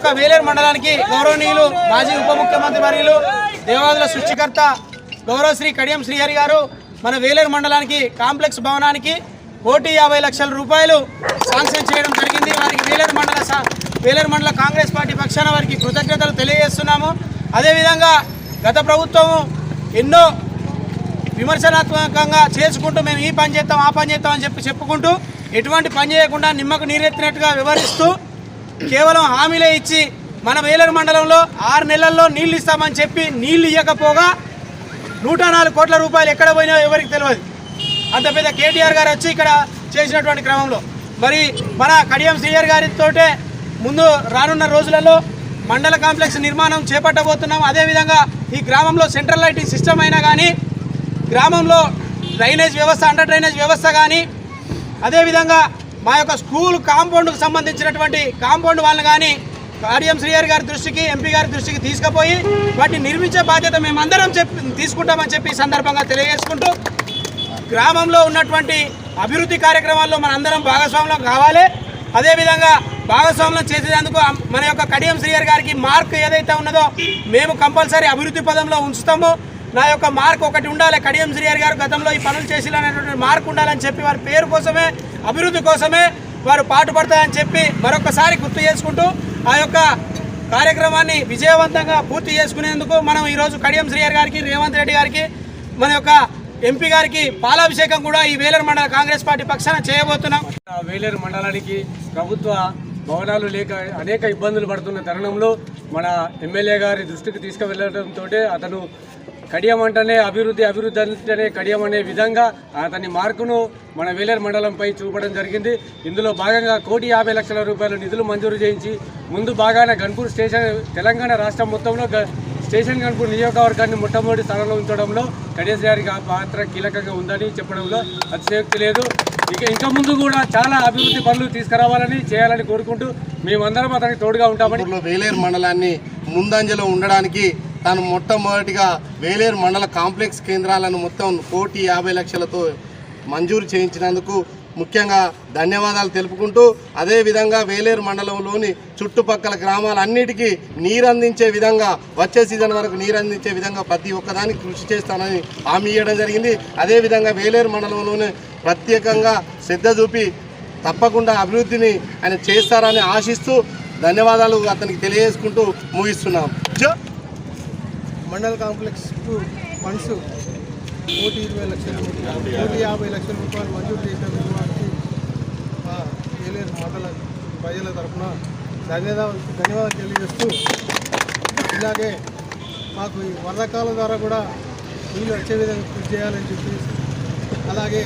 యొక్క వేలేరు మండలానికి గౌరవనీయులు మాజీ ఉప ముఖ్యమంత్రి వర్యులు దేవాదుల సృష్టికర్త గౌరవశ్రీ కడియం శ్రీహరి గారు మన వేలేరు మండలానికి కాంప్లెక్స్ భవనానికి కోటి యాభై లక్షల రూపాయలు శాంక్షన్ చేయడం జరిగింది. వారికి వేలేరు మండల వేలేరు మండల కాంగ్రెస్ పార్టీ పక్షాన వారికి కృతజ్ఞతలు తెలియజేస్తున్నాము. అదేవిధంగా గత ప్రభుత్వము ఎన్నో విమర్శనాత్మకంగా చేసుకుంటూ మేము ఈ పని చేస్తాం ఆ పని చేస్తాం అని చెప్పి చెప్పుకుంటూ ఎటువంటి పని చేయకుండా నిమ్మకు నీరెత్తినట్టుగా వివరిస్తూ కేవలం హామీలే ఇచ్చి మన వేలూరు మండలంలో ఆరు నెలల్లో నీళ్ళు ఇస్తామని చెప్పి నీళ్ళు ఇవ్వకపోగా నూట నాలుగు కోట్ల రూపాయలు ఎక్కడ పోయినాయో ఎవరికి తెలియదు. అంత పెద్ద కేటీఆర్ గారు వచ్చి ఇక్కడ చేసినటువంటి క్రమంలో. మరి మన కడియం శ్రీయర్ గారితోటే ముందు రానున్న రోజులలో మండల కాంప్లెక్స్ నిర్మాణం చేపట్టబోతున్నాం. అదేవిధంగా ఈ గ్రామంలో సెంట్రల్ లైటింగ్ సిస్టమ్ అయినా కానీ గ్రామంలో డ్రైనేజ్ వ్యవస్థ అండర్ డ్రైనేజ్ వ్యవస్థ కానీ అదేవిధంగా మా యొక్క స్కూల్ కాంపౌండ్కు సంబంధించినటువంటి కాంపౌండ్ వాళ్ళని కానీ ఆర్ఎం శ్రీయర్ గారి దృష్టికి ఎంపీ గారి దృష్టికి తీసుకుపోయి వాటిని నిర్మించే బాధ్యత మేమందరం చెప్పి తీసుకుంటామని చెప్పి సందర్భంగా తెలియజేసుకుంటూ గ్రామంలో ఉన్నటువంటి అభివృద్ధి కార్యక్రమాల్లో మన అందరం భాగస్వామ్యం కావాలి. అదేవిధంగా భాగస్వామ్యం చేసేందుకు మన యొక్క కడియం శ్రీహరి గారికి మార్క్ ఏదైతే ఉన్నదో మేము కంపల్సరీ అభివృద్ధి పదంలో ఉంచుతాము. నా యొక్క మార్క్ ఒకటి ఉండాలి. కడియం శ్రీహరి గారు గతంలో ఈ పనులు చేసినటువంటి మార్క్ ఉండాలని చెప్పి వారి పేరు కోసమే అభివృద్ధి కోసమే వారు పాటుపడతాయని చెప్పి మరొకసారి గుర్తు చేసుకుంటూ ఆ యొక్క కార్యక్రమాన్ని విజయవంతంగా పూర్తి చేసుకునేందుకు మనం ఈరోజు కడియం శ్రీహరి గారికి రేవంత్ రెడ్డి గారికి మన యొక్క ఎంపీ గారికి పాలాభిషేకం కూడా ఈ వేలూరు మండల కాంగ్రెస్ పార్టీ పక్షాన చేయబోతున్నాం. ఆ వేలేరు మండలానికి ప్రభుత్వ భవనాలు లేక అనేక ఇబ్బందులు పడుతున్న తరుణంలో మన ఎమ్మెల్యే గారి దృష్టికి తీసుకువెళ్ళడంతో అతను కడియం అంటేనే అభివృద్ధి అభివృద్ధి అంటేనే కడియం అనే విధంగా అతని మార్కును మన వేలేరు మండలంపై చూపడం జరిగింది. ఇందులో భాగంగా కోటి యాభై లక్షల రూపాయల నిధులు మంజూరు చేయించి ముందు భాగాన గన్పూర్ స్టేషన్ తెలంగాణ రాష్ట్రం మొత్తంలో గ- స్టేషన్ గన్పూర్ నియోజకవర్గాన్ని మొట్టమొదటి స్థానంలో ఉంచడంలో కడియస్ గారికి ఆ పాత్ర కీలకంగా ఉందని చెప్పడంలో అతిశయోక్తి లేదు. ఇక ఇంకా ముందు కూడా చాలా అభివృద్ధి పనులు తీసుకురావాలని చేయాలని కోరుకుంటూ మేమందరం అతనికి తోడుగా ఉంటామని వేలేరు మండలాన్ని ముందంజలో ఉండడానికి తాను మొట్టమొదటిగా వేలేరు మండల కాంప్లెక్స్ కేంద్రాలను మొత్తం కోటి యాభై లక్షలతో మంజూరు చేయించినందుకు ముఖ్యంగా ధన్యవాదాలు తెలుపుకుంటూ అదేవిధంగా వేలేరు మండలంలోని చుట్టుపక్కల గ్రామాలన్నిటికీ నీరు అందించే విధంగా వచ్చే సీజన్ వరకు నీరు అందించే విధంగా ప్రతి ఒక్కదానికి కృషి చేస్తానని హామీ ఇవ్వడం జరిగింది. అదేవిధంగా వేలేరు మండలంలోనే ప్రత్యేకంగా శ్రద్ధ చూపి తప్పకుండా అభివృద్ధిని ఆయన చేస్తారని ఆశిస్తూ ధన్యవాదాలు అతనికి తెలియజేసుకుంటూ ముగిస్తున్నాం. మండల్ కాంప్లెక్స్ ఫండ్స్ కోటి ఇరవై లక్షల రూపాయలు కోటి యాభై లక్షల రూపాయలు మంజూరు చేసిన వారికి తెలియని మాటల ప్రజల తరఫున ధన్యవాదాలు ధన్యవాదాలు తెలియజేస్తూ ఇలాగే మాకు ఈ వరదకాలం ద్వారా కూడా నీళ్ళు వచ్చే విధంగా కృషి చేయాలని చెప్పి అలాగే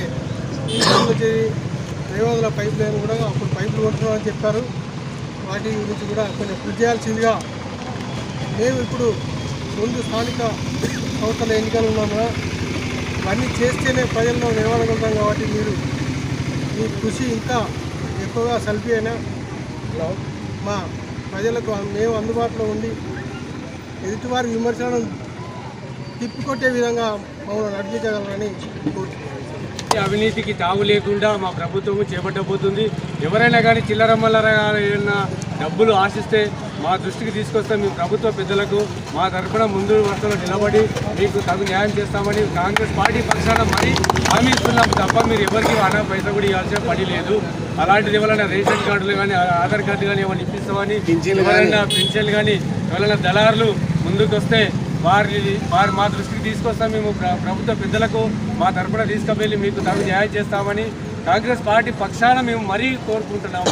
ఈ వచ్చి రేవంతుల పైప్ లైన్ కూడా అప్పుడు పైపులు కొడుతున్నామని చెప్పారు. వాటి గురించి కూడా కొంచెం కృషి చేయాల్సిందిగా మేము ఇప్పుడు ముందు స్థానిక సంస్థల ఎన్నికలు ఉన్నాము? ఇవన్నీ చేస్తేనే ప్రజల్లో నిలబడగలుగుతాం కాబట్టి మీరు మీ కృషి ఇంకా ఎక్కువగా సెల్ఫీ అయినా మా ప్రజలకు మేము అందుబాటులో ఉండి ఎదుటివారి విమర్శలను తిప్పికొట్టే విధంగా మమ్మల్ని నడిపించగలరని అవినీతికి తావు లేకుండా మా ప్రభుత్వం చేపట్టబోతుంది. ఎవరైనా కానీ చిల్లరమ్మల్లర ఏదైనా డబ్బులు ఆశిస్తే మా దృష్టికి తీసుకొస్తే మీ ప్రభుత్వ పెద్దలకు మా తరఫున ముందు వరుసలో నిలబడి మీకు తగు న్యాయం చేస్తామని కాంగ్రెస్ పార్టీ పక్షాన మరీ హామీ ఇస్తున్నాం తప్ప మీరు ఎవరికి అనా పైసా కూడా ఇవ్వాల్సిన పని లేదు. అలాంటిది ఎవరైనా రేషన్ కార్డులు కానీ ఆధార్ కార్డు కానీ ఏమైనా ఇప్పిస్తామని ఎవరైనా పింఛన్లు కానీ ఎవరైనా దళారులు ముందుకొస్తే వారి వారు మా దృష్టికి తీసుకొస్తాం మేము ప్ర- ప్రభుత్వ పెద్దలకు మా తరపున తీసుకువెళ్ళి మీకు తగు న్యాయం చేస్తామని కాంగ్రెస్ పార్టీ పక్షాన మేము మరీ కోరుకుంటున్నాము.